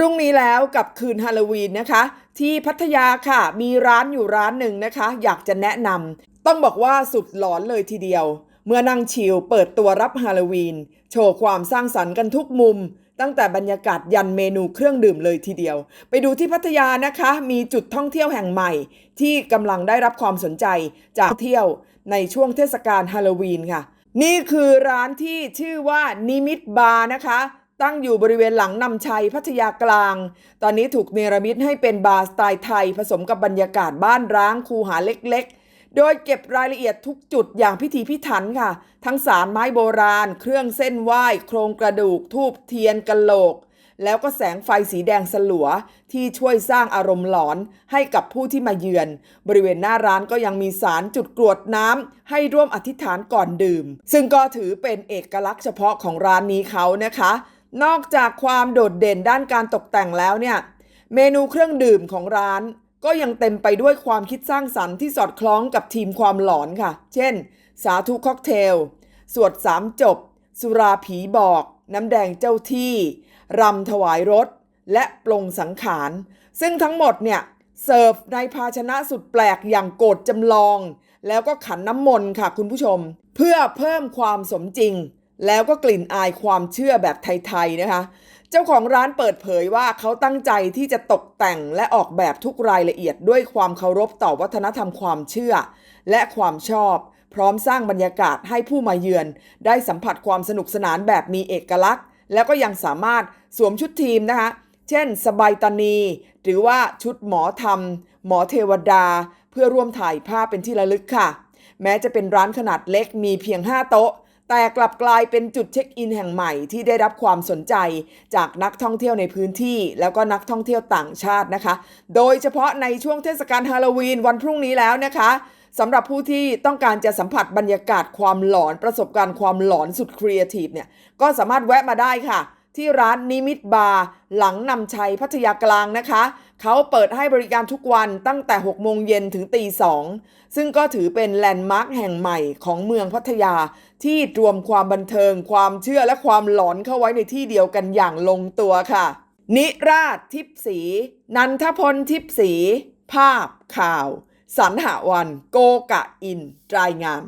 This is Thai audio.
รุ่งนี้แล้วกับคืนฮาโลวีนนะคะ ที่พัทยาค่ะมีร้านอยู่ร้านหนึ่งนะคะ อยากจะแนะนำต้องบอกว่าสุดหลอนเลยทีเดียว เมื่อนั่งชิลเปิดตัวรับฮาโลวีน โชว์ความสร้างสรรค์กันทุกมุม ตั้งแต่บรรยากาศยันเมนูเครื่องดื่มเลยทีเดียว ไปดูที่พัทยานะคะ มีจุดท่องเที่ยวแห่งใหม่ ที่กำลังได้รับความสนใจจากเที่ยวในช่วงเทศกาลฮาโลวีนค่ะ นี่คือร้านที่ชื่อว่านิมิตบาร์นะคะ ตั้งอยู่บริเวณหลังนำชัยพัทยากลาง ตอนนี้ถูกเนรมิตให้เป็นบาร์สไตล์ไทย ผสมกับบรรยากาศบ้านร้างคูหาเล็กๆ โดยเก็บรายละเอียดทุกจุดอย่างพิธีพิถันค่ะ ทั้งสารไม้โบราณ เครื่องเส้นไหว้ โครงกระดูก ทูบเทียนกะโหลก แล้วก็แสงไฟสีแดงสลัว ที่ช่วยสร้างอารมณ์หลอนให้กับผู้ที่มาเยือน บริเวณหน้าร้านก็ยังมีสารจุดกรวดน้ำให้ร่วมอธิษฐานก่อนดื่ม ซึ่งก็ถือเป็นเอกลักษณ์เฉพาะของร้านนี้เขานะคะ นอกจากความโดดเด่นด้านการตกแต่งแล้วเนี่ย เมนูเครื่องดื่มของร้าน ก็ยังเต็มไปด้วยความคิดสร้างสรรค์ที่สอดคล้องกับทีมความหลอนค่ะ เช่น สาธุค็อกเทล สวดสามจบ สุราผีบอก น้ำแดงเจ้าที่ รำถวายรถ และปลงสังขาร ซึ่งทั้งหมดเนี่ยเสิร์ฟในภาชนะสุดแปลกอย่างโกดจำลอง แล้วก็ขันน้ำมนต์ค่ะคุณผู้ชม เพื่อเพิ่มความสมจริง แล้วก็กลิ่นอายความเชื่อแบบไทยๆนะคะ เจ้าของร้านเปิดเผยว่าเขาตั้งใจที่จะตกแต่งและออกแบบทุกรายละเอียดด้วยความเคารพต่อวัฒนธรรมความเชื่อ และความชอบ พร้อมสร้างบรรยากาศให้ผู้มาเยือน ได้สัมผัสความสนุกสนานแบบมีเอกลักษณ์ แล้วก็ยังสามารถสวมชุดทีมนะคะ เช่น สบายตานี หรือว่าชุดหมอธรรม หมอเทวดา เพื่อร่วมถ่ายภาพเป็นที่ระลึกค่ะ แม้จะเป็นร้านขนาดเล็กมีเพียง 5 โต๊ะ แต่กลับกลายเป็นจุดเช็คอินแห่งใหม่ที่ได้รับความสนใจจากนักท่องเที่ยวในพื้นที่ แล้วก็นักท่องเที่ยวต่างชาตินะคะ โดยเฉพาะในช่วงเทศกาลฮาโลวีนวันพรุ่งนี้แล้วนะคะสำหรับผู้ที่ต้องการจะสัมผัสบรรยากาศความหลอนประสบการณ์ความหลอนสุดครีเอทีฟเนี่ยก็สามารถแวะมาได้ค่ะ ที่ร้านนิมิตบาร์หลังนำชัยพัทยากลางนะคะ เขาเปิดให้บริการทุกวันตั้งแต่ 6 โมงเย็นถึงตีสองซึ่งก็ถือเป็นแลนด์มาร์คแห่งใหม่ของเมืองพัทยา ที่รวมความบันเทิง ความเชื่อและความหลอนเข้าไว้ในที่เดียวกันอย่างลงตัวค่ะ นิราชทิพสี นันทพลทิพสี ภาพข่าว สรรหาวัน โกกะอิน รายงาน